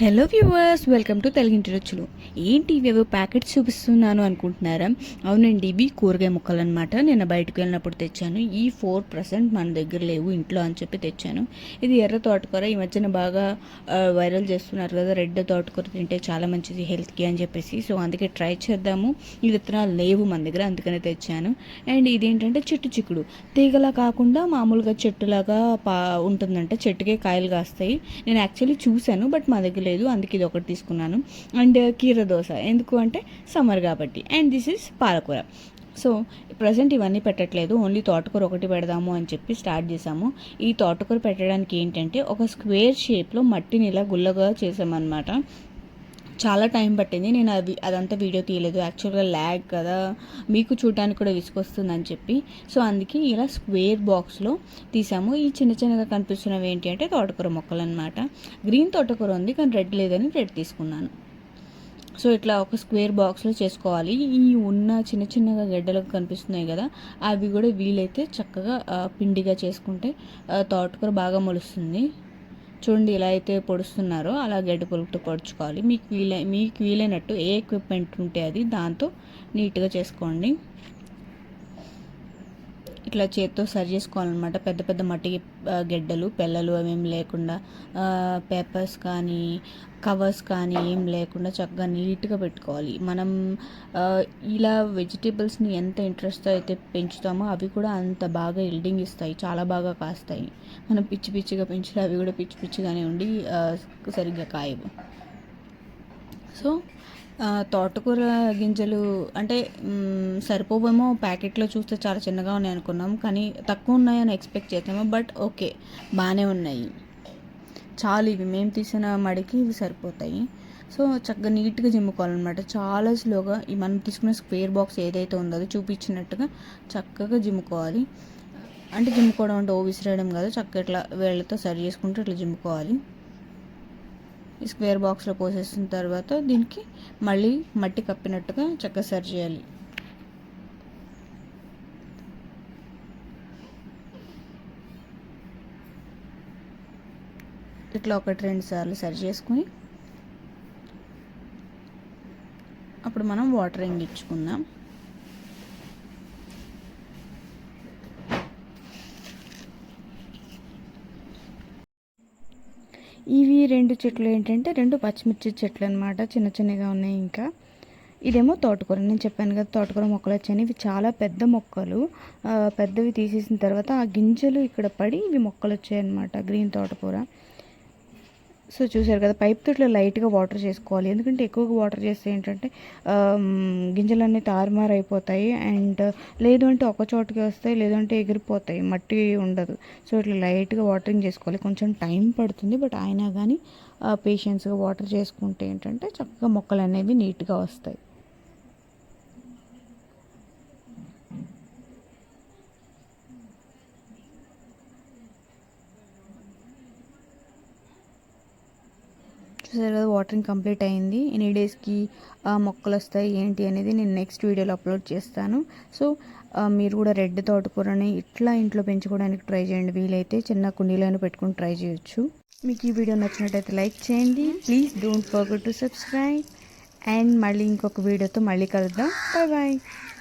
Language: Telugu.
హలో వ్యూవర్స్ వెల్కమ్ టు తెలుగింటి రుచులు ఏంటి ఇవేవో ప్యాకెట్స్ చూపిస్తున్నాను అనుకుంటున్నారా? అవునండి ఇవి కూరగాయ ముక్కలు అనమాట నేను బయటకు వెళ్ళినప్పుడు తెచ్చాను. ఈ ఫోర్ పర్సెంట్ మన దగ్గర లేవు ఇంట్లో అని చెప్పి తెచ్చాను. ఇది ఎర్ర తోటకూర ఈ మధ్యన బాగా వైరల్ చేస్తున్నారు కదా రెడ్ తోటకూర తింటే చాలా మంచిది హెల్త్కి అని చెప్పేసి. సో అందుకే ట్రై చేద్దాము. ఈ విత్తనాలు లేవు మన దగ్గర అందుకనే తెచ్చాను. అండ్ ఇదేంటంటే చెట్టు చిక్కుడు. తీగలా కాకుండా మామూలుగా చెట్టులాగా పా ఉంటుందంట. చెట్టుకే కాయలు కాస్తాయి. నేను యాక్చువల్లీ చూశాను బట్ మా దగ్గర లేదు అందుకే ఇది ఒకటి తీసుకున్నాను. అండ్ కీర దోశ. ఎందుకు అంటే సమ్మర్ కాబట్టి. అండ్ దిస్ ఇస్ పాలకూర. సో ప్రజెంట్ ఇవన్నీ పెట్టట్లేదు. ఓన్లీ తోటకూర ఒకటి పెడదాము అని చెప్పి స్టార్ట్ చేసాము ఈ తోటకూర పెట్టడానికి ఏంటంటే ఒక స్క్వేర్ షేప్లో మట్టిని ఇలా గుల్లగా చేసామన్నమాట. చాలా టైం పట్టింది. నేను అది అదంతా వీడియో తీయలేదు. యాక్చువల్గా ల్యాగ్ కదా. మీకు చూడడానికి కూడా విసుకొస్తుందని చెప్పి. సో అందుకే ఇలా స్క్వేర్ బాక్స్లో తీసాము. ఈ చిన్న చిన్నగా కనిపిస్తున్నవి ఏంటి అంటే తోటకూర మొక్కలు అనమాట గ్రీన్ తోటకూర ఉంది కానీ రెడ్ లేదని రెడ్ తీసుకున్నాను. సో ఇట్లా ఒక స్క్వేర్ బాక్స్లో చేసుకోవాలి. ఈ ఉన్న చిన్న చిన్నగా గడ్డలకు కనిపిస్తున్నాయి కదా అవి కూడా వీలైతే చక్కగా పిండిగా చేసుకుంటే తోటకూర బాగా మొలుస్తుంది. చూడండి ఇలా అయితే పొడుస్తున్నారో అలా గడ్డి పొలుగుతో పొడుచుకోవాలి. మీకు వీలై మీకు వీలైనట్టు ఏ ఎక్విప్మెంట్ ఉంటే అది దాంతో నీట్గా చేసుకోండి. ఇట్లా చేత్తో సరి చేసుకోవాలన్నమాట. పెద్ద పెద్ద మట్టి గెడ్డలు పిల్లలు అవేం లేకుండా పేపర్స్ కానీ కవర్స్ కానీ ఏం లేకుండా చక్కగా నీట్గా పెట్టుకోవాలి. మనం ఇలా వెజిటేబుల్స్ని ఎంత ఇంట్రెస్ట్తో అయితే పెంచుతామో అవి కూడా అంత బాగా ఇల్డింగ్ ఇస్తాయి. చాలా బాగా కాస్తాయి. మనం పిచ్చి పిచ్చిగా పెంచితే అవి కూడా పిచ్చి పిచ్చిగానే ఉండి సరిగ్గా కాయవు. సో తోటకూర గింజలు అంటే సరిపోవేమో ప్యాకెట్లో చూస్తే చాలా చిన్నగా ఉన్నాయి అనుకున్నాం. కానీ తక్కువ ఉన్నాయని ఎక్స్పెక్ట్ చేసాము. బట్ ఓకే బాగానే ఉన్నాయి. చాలు ఇవి. మేము తీసిన మడికి ఇవి సరిపోతాయి. సో చక్కగా నీట్గా జిమ్ముకోవాలన్నమాట చాలా స్లోగా ఈ మనం తీసుకున్న స్క్వేర్ బాక్స్ ఏదైతే ఉందో అది చూపించినట్టుగా చక్కగా జిమ్ముకోవాలి అంటే జిమ్ముకోవడం అంటే ఓ విసిరేయడం కాదు. చక్కగా ఇట్లా వేళ్ళతో సరి చేసుకుంటూ ఇట్లా జిమ్ముకోవాలి ఈ స్క్వేర్ బాక్స్లో పోసేసిన తర్వాత దీనికి మళ్ళీ మట్టి కప్పినట్టుగా చక్కగా సరి చేయాలి. ఇట్లా ఒకటి రెండు సార్లు సరి చేసుకుని అప్పుడు మనం వాటరింగ్ ఇచ్చుకుందాం. ఇవి రెండు చెట్లు ఏంటంటే రెండు పచ్చిమిర్చి చెట్లు అనమాట చిన్న చిన్నగా ఉన్నాయి ఇంకా. ఇదేమో తోటకూర. నేను చెప్పాను కదా తోటకూర మొక్కలు వచ్చాయని. ఇవి చాలా పెద్ద మొక్కలు. పెద్దవి తీసేసిన తర్వాత ఆ గింజలు ఇక్కడ పడి ఇవి మొక్కలు వచ్చాయన్నమాట గ్రీన్ తోటకూర. సో చూసారు కదా పైప్ తోట్లో లైట్గా వాటర్ చేసుకోవాలి. ఎందుకంటే ఎక్కువగా వాటర్ చేస్తే ఏంటంటే గింజలన్నీ తారుమారు అయిపోతాయి అండ్ లేదు అంటే ఒక చోటుకి వస్తాయి లేదంటే ఎగిరిపోతాయి. మట్టి ఉండదు. సో ఇట్లా లైట్గా వాటరింగ్ చేసుకోవాలి. కొంచెం టైం పడుతుంది. బట్ అయినా కానీ పేషెన్స్గా వాటర్ చేసుకుంటే ఏంటంటే చక్కగా మొక్కలు అనేవి నీట్గా వస్తాయి. చూసారు కదా వాటరింగ్ కంప్లీట్ అయింది. ఎన్ని డేస్కి మొక్కలు వస్తాయి ఏంటి అనేది నేను నెక్స్ట్ వీడియోలో అప్లోడ్ చేస్తాను. సో మీరు కూడా రెడ్ తోటకూరని ఇట్లా ఇంట్లో పెంచుకోవడానికి ట్రై చేయండి. వీలైతే చిన్న కుండీలను పెట్టుకుని ట్రై చేయొచ్చు. మీకు ఈ వీడియో నచ్చినట్టయితే లైక్ చేయండి. Please don't forget to subscribe. And మళ్ళీ ఇంకొక వీడియోతో మళ్ళీ కలుద్దాం. Bye bye.